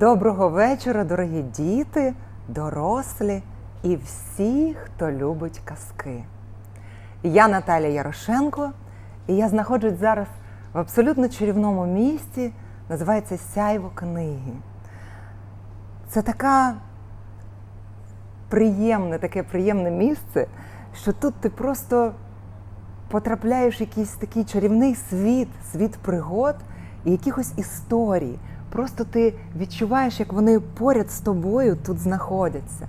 Доброго вечора, дорогі діти, дорослі і всі, хто любить казки. Я Наталія Ярошенко, і я знаходжусь зараз в абсолютно чарівному місці, називається Сяйво книги. Це така приємне, таке приємне місце, що тут ти просто потрапляєш в якийсь такий чарівний світ, світ пригод і якихось історій. Просто ти відчуваєш, як вони поряд з тобою тут знаходяться.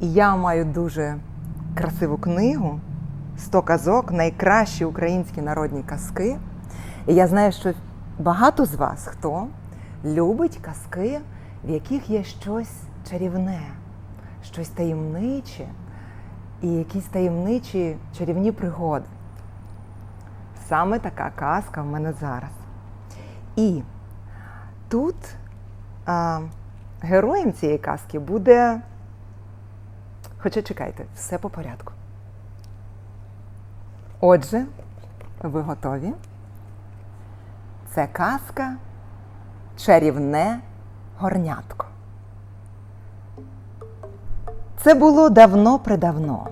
І я маю дуже красиву книгу «100 казок, найкращі українські народні казки. І я знаю, що багато з вас хто любить казки, в яких є щось чарівне, щось таємниче і якісь таємничі чарівні пригоди. Саме така казка в мене зараз. І тут а, героєм цієї казки буде. Хоча чекайте, все по порядку. Отже, ви готові? Це казка Чарівне горнятко. Це було давно-предавно,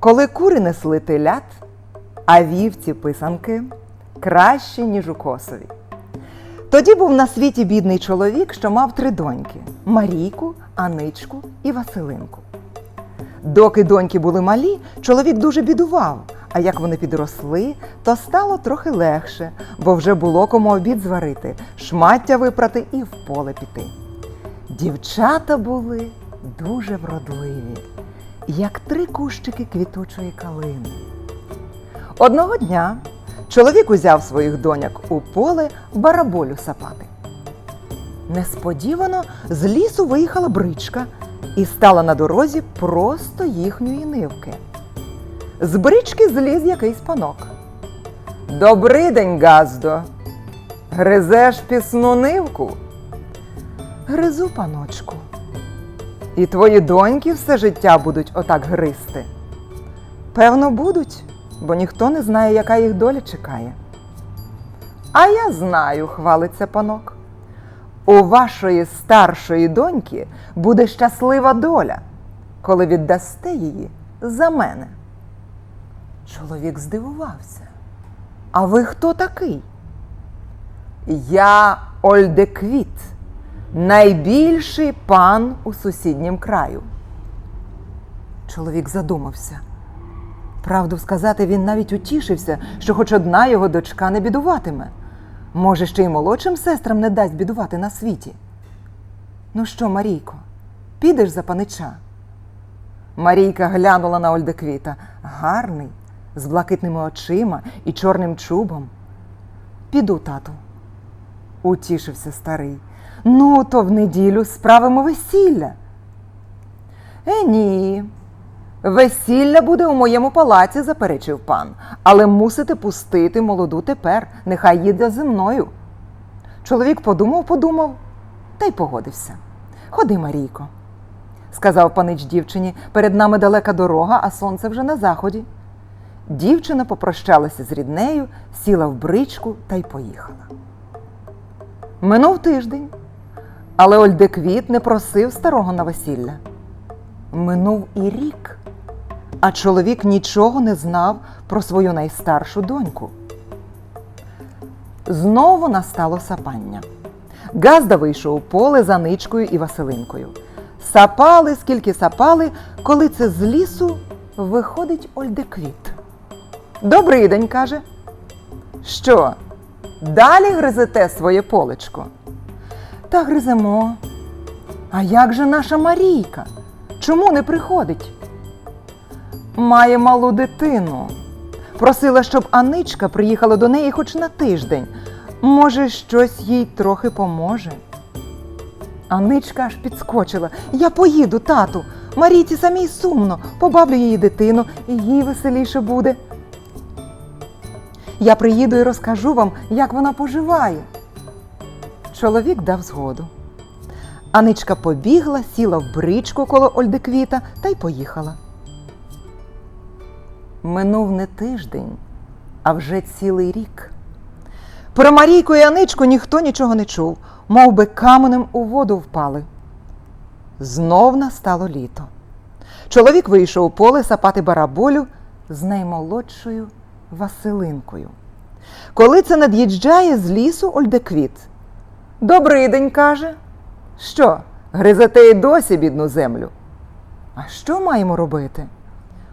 коли кури несли телят, а вівці писанки кращі, ніж у косові. Тоді був на світі бідний чоловік, що мав три доньки Марійку, Аничку і Василинку. Доки доньки були малі, чоловік дуже бідував, а як вони підросли, то стало трохи легше, бо вже було кому обід зварити, шмаття випрати і в поле піти. Дівчата були дуже вродливі, як три кущики квітучої калини. Одного дня чоловік узяв своїх доньок у поле бараболю сапати. Несподівано з лісу виїхала бричка і стала на дорозі просто їхньої нивки. З брички зліз якийсь панок. Добрий день, Газдо. Гризеш пісну нивку? Гризу, паночку. І твої доньки все життя будуть отак гризти. Певно, будуть, бо ніхто не знає, яка їх доля чекає. А я знаю, хвалиться панок. У вашої старшої доньки буде щаслива доля, коли віддасте її за мене. Чоловік здивувався. А ви хто такий? Я Ольдеквіт, найбільший пан у сусіднім краю. Чоловік задумався. Правду сказати, він навіть утішився, що хоч одна його дочка не бідуватиме. Може, ще й молодшим сестрам не дасть бідувати на світі. Ну що, Марійко, підеш за панича? Марійка глянула на Ольдеквіта. Гарний, з блакитними очима і чорним чубом. Піду, тату, утішився старий. Ну, то в неділю справимо весілля. Е, ні. Весілля буде у моєму палаці, заперечив пан, але мусите пустити молоду тепер, нехай їде зі мною. Чоловік подумав, подумав та й погодився. Ходи, Марійко, сказав панич дівчині, перед нами далека дорога, а сонце вже на заході. Дівчина попрощалася з ріднею, сіла в бричку та й поїхала. Минув тиждень, але Ольдеквіт не просив старого на весілля. Минув і рік, а чоловік нічого не знав про свою найстаршу доньку. Знову настало сапання. Газда вийшов у поле за ничкою і Василинкою. Сапали, скільки сапали, коли це з лісу виходить Ольдеквіт. Добрий день, каже. Що? Далі гризете своє полечко? Та гриземо. А як же наша Марійка? Чому не приходить? Має малу дитину. Просила, щоб Аничка приїхала до неї хоч на тиждень. Може, щось їй трохи поможе. Аничка аж підскочила. Я поїду, тату. Марійці самій сумно, побавлю її дитину, і їй веселіше буде. Я приїду і розкажу вам, як вона поживає. Чоловік дав згоду. Аничка побігла, сіла в бричку коло Ольдеквіта та й поїхала. Минув не тиждень, а вже цілий рік. Про Марійку і Аничку ніхто нічого не чув, мов би каменем у воду впали. Знов настало літо. Чоловік вийшов у поле сапати бараболю з наймолодшою Василинкою. Коли це над'їжджає з лісу Ольдеквіт. Добрий день, каже. Що, гризете й досі бідну землю? А що маємо робити?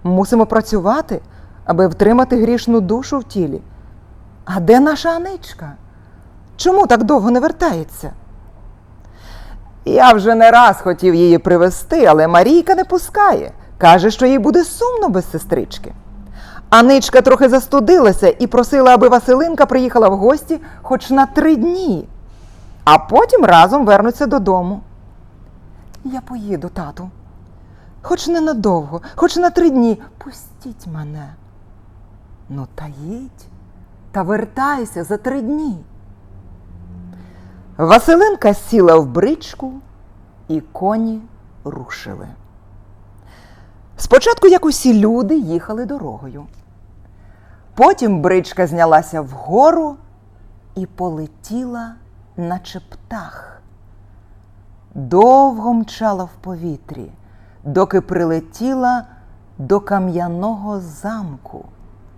Мусимо працювати, аби втримати грішну душу в тілі. А де наша Аничка? Чому так довго не вертається? Я вже не раз хотів її привезти, але Марійка не пускає. Каже, що їй буде сумно без сестрички. Аничка трохи застудилася і просила, аби Василинка приїхала в гості хоч на три дні, а потім разом вернуться додому. Я поїду, тату. Хоч ненадовго, хоч на три дні. Пустіть мене. Ну, та їдь, та вертайся за три дні. Василинка сіла в бричку, і коні рушили. Спочатку, як усі люди, їхали дорогою. Потім бричка знялася вгору і полетіла, наче птах. Довго мчала в повітрі, доки прилетіла до кам'яного замку,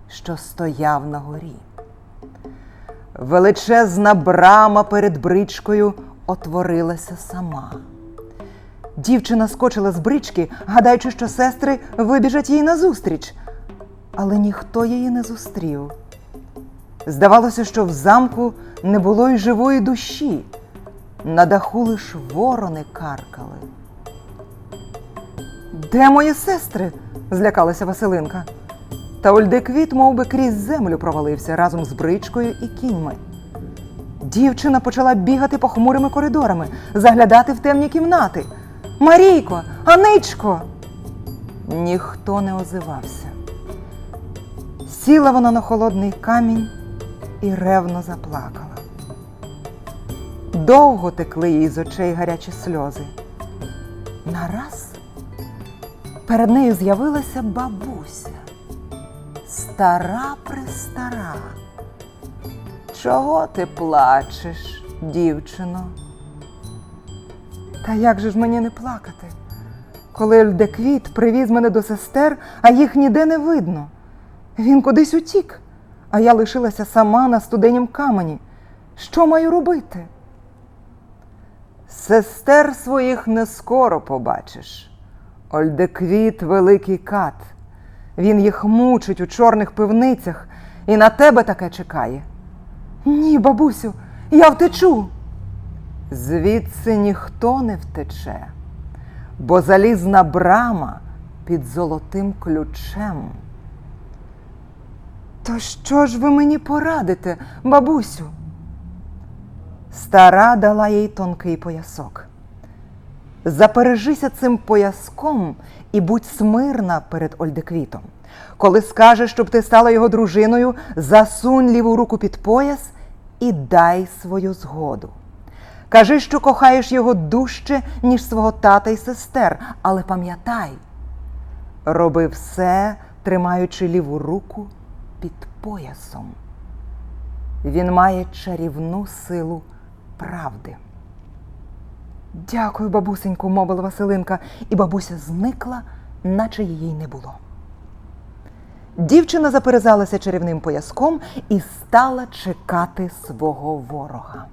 що стояв на горі. Величезна брама перед бричкою отворилася сама. Дівчина скочила з брички, гадаючи, що сестри вибіжать їй назустріч, але ніхто її не зустрів. Здавалося, що в замку не було й живої душі, на даху лиш ворони каркали. Де мої сестри? злякалася Василинка. Та Ольдеквіт мов би, крізь землю провалився разом з бричкою і кіньми. Дівчина почала бігати похмурими коридорами, заглядати в темні кімнати. Марійко, Аничко. Ніхто не озивався. Сіла вона на холодний камінь і ревно заплакала. Довго текли їй з очей гарячі сльози. Нараз перед нею з'явилася бабуся стара престара. Чого ти плачеш, дівчино? Та як же ж мені не плакати? Коли Ельдеквіт привіз мене до сестер, а їх ніде не видно. Він кудись утік, а я лишилася сама на студенім камені. Що маю робити? Сестер своїх не скоро побачиш. Ольдеквіт великий кат. Він їх мучить у чорних пивницях і на тебе таке чекає. Ні, бабусю, я втечу. Звідси ніхто не втече, бо залізна брама під золотим ключем. То що ж ви мені порадите, бабусю? Стара дала їй тонкий поясок. Запережися цим пояском і будь смирна перед Ольдеквітом. Коли скаже, щоб ти стала його дружиною, засунь ліву руку під пояс і дай свою згоду. Кажи, що кохаєш його дужче, ніж свого тата і сестер, але пам'ятай, роби все, тримаючи ліву руку під поясом. Він має чарівну силу правди. Дякую, бабусеньку, мовила Василинка, і бабуся зникла, наче її й не було. Дівчина заперезалася чарівним пояском і стала чекати свого ворога.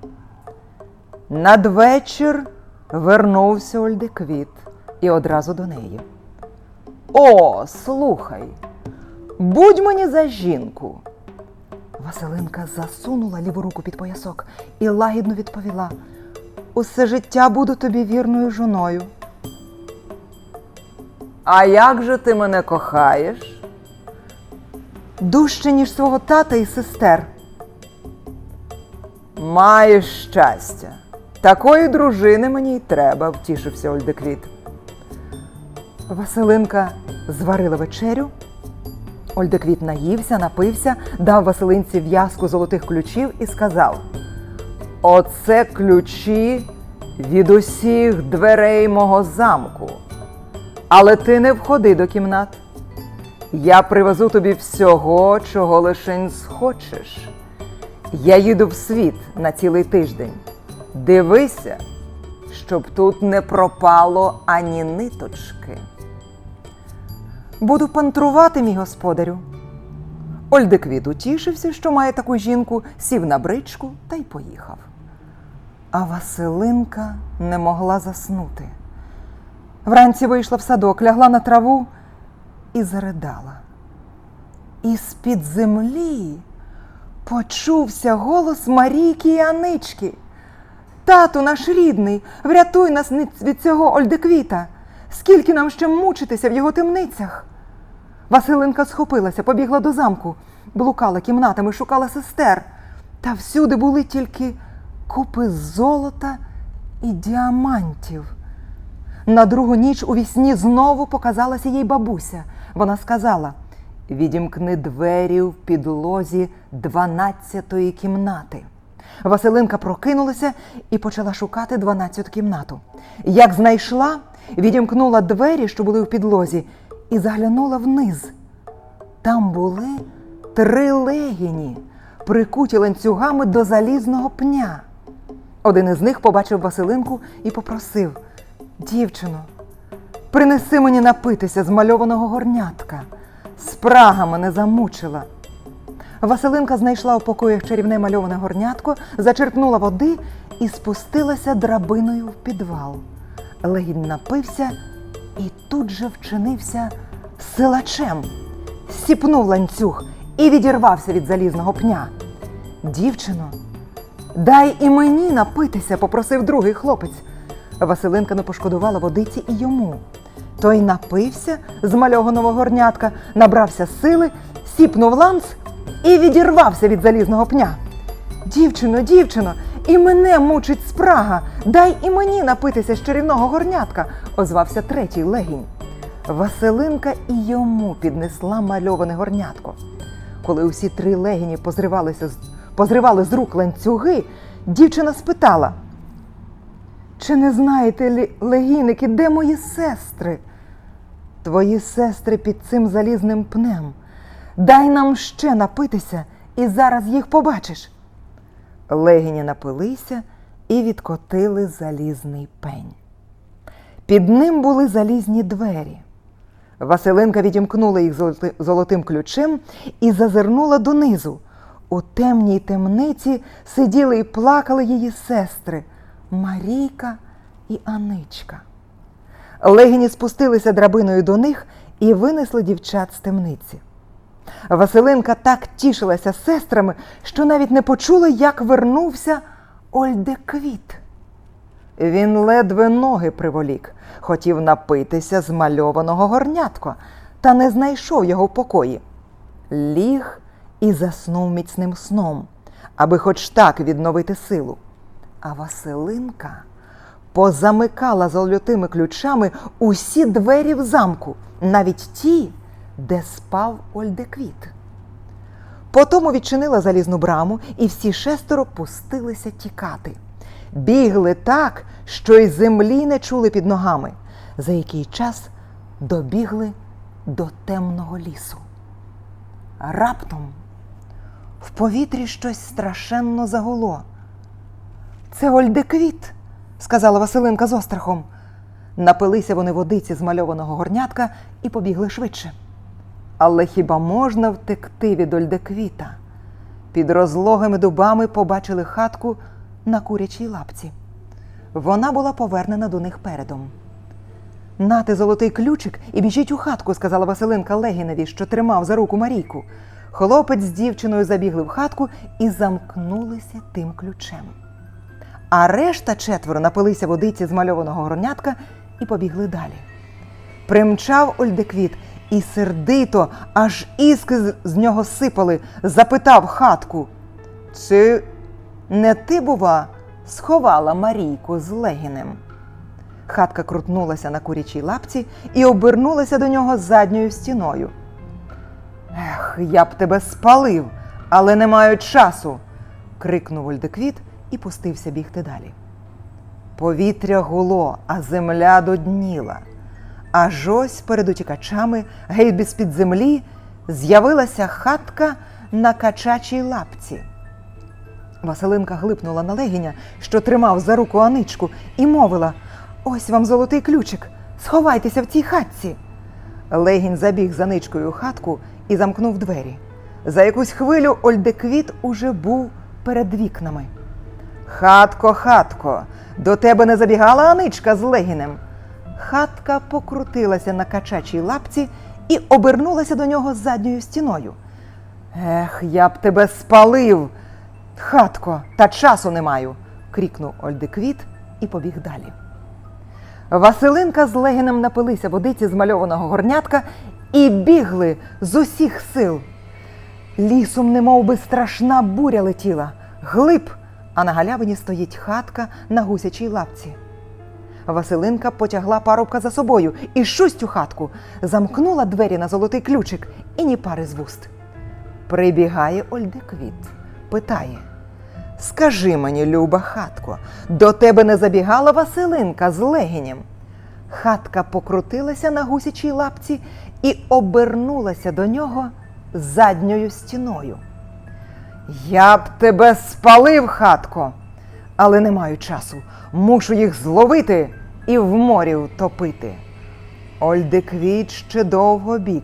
Надвечір вернувся Ольдеквіт і одразу до неї. О, слухай, будь мені за жінку. Василинка засунула ліву руку під поясок і лагідно відповіла: Усе життя буду тобі вірною жоною. А як же ти мене кохаєш? Дужче, ніж свого тата і сестер. Маєш щастя. Такої дружини мені й треба, втішився Ольдеквіт. Василинка зварила вечерю. Ольдеквіт наївся, напився, дав Василинці в'язку золотих ключів і сказав: Оце ключі від усіх дверей мого замку. Але ти не входи до кімнат. Я привезу тобі всього, чого лишень схочеш. Я їду в світ на цілий тиждень. Дивися, щоб тут не пропало ані ниточки. Буду пантрувати, мій господарю. Ольдеквіт утішився, що має таку жінку, сів на бричку та й поїхав. А Василинка не могла заснути. Вранці вийшла в садок, лягла на траву і заридала. І з-під землі почувся голос Марійки і Анички. Тату наш рідний, врятуй нас від цього Ольдеквіта. Скільки нам ще мучитися в його темницях? Василинка схопилася, побігла до замку, блукала кімнатами, шукала сестер. Та всюди були тільки купи золота і діамантів. На другу ніч у вісні знову показалася їй бабуся. Вона сказала: відімкни двері в підлозі дванадцятої кімнати. Василинка прокинулася і почала шукати дванадцяту кімнату. Як знайшла, відімкнула двері, що були в підлозі, і заглянула вниз. Там були три легіні, прикуті ланцюгами до залізного пня. Один із них побачив Василинку і попросив: Дівчино, принеси мені напитися з мальованого горнятка. Спрага мене замучила. Василинка знайшла у покоях чарівне мальоване горнятко, зачерпнула води і спустилася драбиною в підвал. Легінь напився і тут же вчинився силачем, сіпнув ланцюг і відірвався від залізного пня. Дівчино, дай і мені напитися, попросив другий хлопець. Василинка не пошкодувала водиці і йому. Той напився з мальованого горнятка, набрався сили, сіпнув ланц і відірвався від залізного пня. Дівчино, дівчино, і мене мучить спрага. Дай і мені напитися з чарівного горнятка, озвався третій легінь. Василинка і йому піднесла мальоване горнятко. Коли усі три легіні позривалися з- позривали з рук ланцюги, дівчина спитала: Чи не знаєте, легіники, де мої сестри? Твої сестри під цим залізним пнем. Дай нам ще напитися, і зараз їх побачиш. Легіні напилися і відкотили залізний пень. Під ним були залізні двері. Василинка відімкнула їх золотим ключем і зазирнула донизу. У темній темниці сиділи і плакали її сестри Марійка і Аничка. Легіні спустилися драбиною до них і винесли дівчат з темниці. Василинка так тішилася сестрами, що навіть не почула, як вернувся Ольдеквіт. Він ледве ноги приволік, хотів напитися з мальованого горнятка, та не знайшов його в покої. Ліг і заснув міцним сном, аби хоч так відновити силу. А Василинка позамикала золотими ключами усі двері в замку, навіть ті, де спав Ольдеквіт. Потому відчинила залізну браму, і всі шестеро пустилися тікати. Бігли так, що й землі не чули під ногами. За який час добігли до темного лісу. Раптом в повітрі щось страшенно загуло. Це Ольдеквіт, сказала Василинка з острахом. Напилися вони водиці з мальованого горнятка і побігли швидше. Але хіба можна втекти від Ольдеквіта? Під розлогими дубами побачили хатку на курячій лапці. Вона була повернена до них передом. Нати золотий ключик і біжіть у хатку, сказала Василинка Легіневі, що тримав за руку Марійку. Хлопець з дівчиною забігли в хатку і замкнулися тим ключем. А решта четверо напилися водиці з мальованого горнятка і побігли далі. Примчав Ольдеквіт і сердито, аж іски з нього сипали, запитав хатку. Чи не ти, бува, сховала Марійку з Легінем? Хатка крутнулася на курячій лапці і обернулася до нього задньою стіною. Ех, я б тебе спалив, але не маю часу. крикнув Ольдеквіт і пустився бігти далі. Повітря гуло, а земля додніла. Аж ось перед утікачами, геть без-під землі, з'явилася хатка на качачій лапці. Василинка глипнула на легіня, що тримав за руку Аничку, і мовила: Ось вам золотий ключик, сховайтеся в цій хатці. Легінь забіг за ничкою у хатку і замкнув двері. За якусь хвилю Ольдеквіт уже був перед вікнами. Хатко, хатко, до тебе не забігала Аничка з легінем. Хатка покрутилася на качачій лапці і обернулася до нього задньою стіною. Ех, я б тебе спалив. Хатко, та часу не маю, крикнув Ольдеквіт і побіг далі. Василинка з легінем напилися водиці з мальованого горнятка і бігли з усіх сил. Лісом, немов би страшна буря летіла, глиб, а на галявині стоїть хатка на гусячій лапці. Василинка потягла парубка за собою і шусть у хатку, замкнула двері на золотий ключик і ні пари з вуст. Прибігає Ольдеквіт, питає: Скажи мені, люба хатко, до тебе не забігала Василинка з легінем? Хатка покрутилася на гусячій лапці і обернулася до нього задньою стіною. Я б тебе спалив, хатко, але не маю часу. Мушу їх зловити і в морі втопити. Ольдеквіт ще довго біг.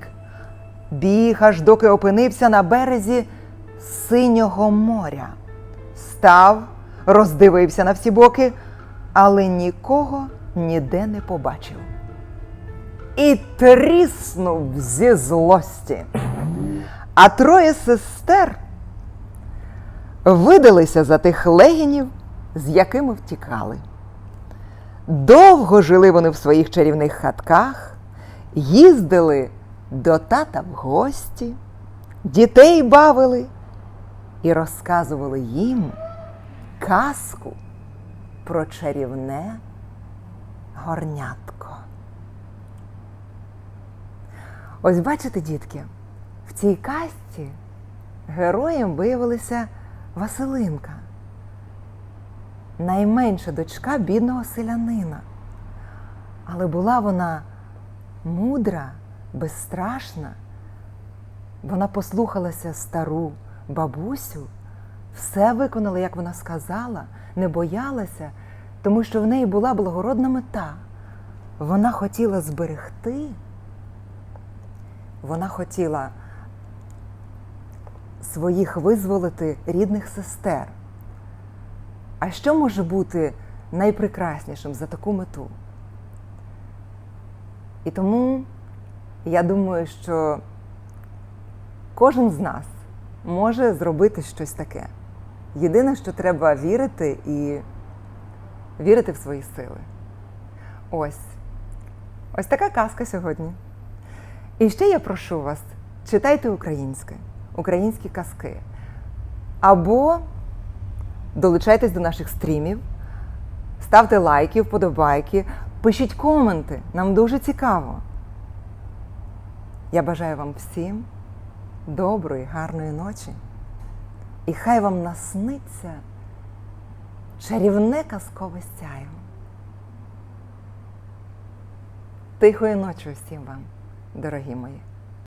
Біг, аж доки опинився на березі синього моря. Став, роздивився на всі боки, але нікого ніде не побачив. І тріснув зі злості. А троє сестер видалися за тих легінів, з якими втікали. Довго жили вони в своїх чарівних хатках, їздили до тата в гості, дітей бавили і розказували їм казку про чарівне горнятко. Ось бачите, дітки, в цій казці героєм виявилася Василинка, найменша дочка бідного селянина. Але була вона мудра, безстрашна. Вона послухалася стару бабусю, все виконала, як вона сказала, не боялася, тому що в неї була благородна мета. Вона хотіла зберегти, вона хотіла своїх визволити рідних сестер. А що може бути найпрекраснішим за таку мету? І тому я думаю, що кожен з нас може зробити щось таке. Єдине, що треба вірити і вірити в свої сили. Ось. Ось така казка сьогодні. І ще я прошу вас, читайте українське, українські казки. Або долучайтесь до наших стрімів, ставте лайки, вподобайки, пишіть коменти. Нам дуже цікаво. Я бажаю вам всім доброї, гарної ночі. І хай вам насниться чарівне казкове сяйво. Тихої ночі всім вам, дорогі мої.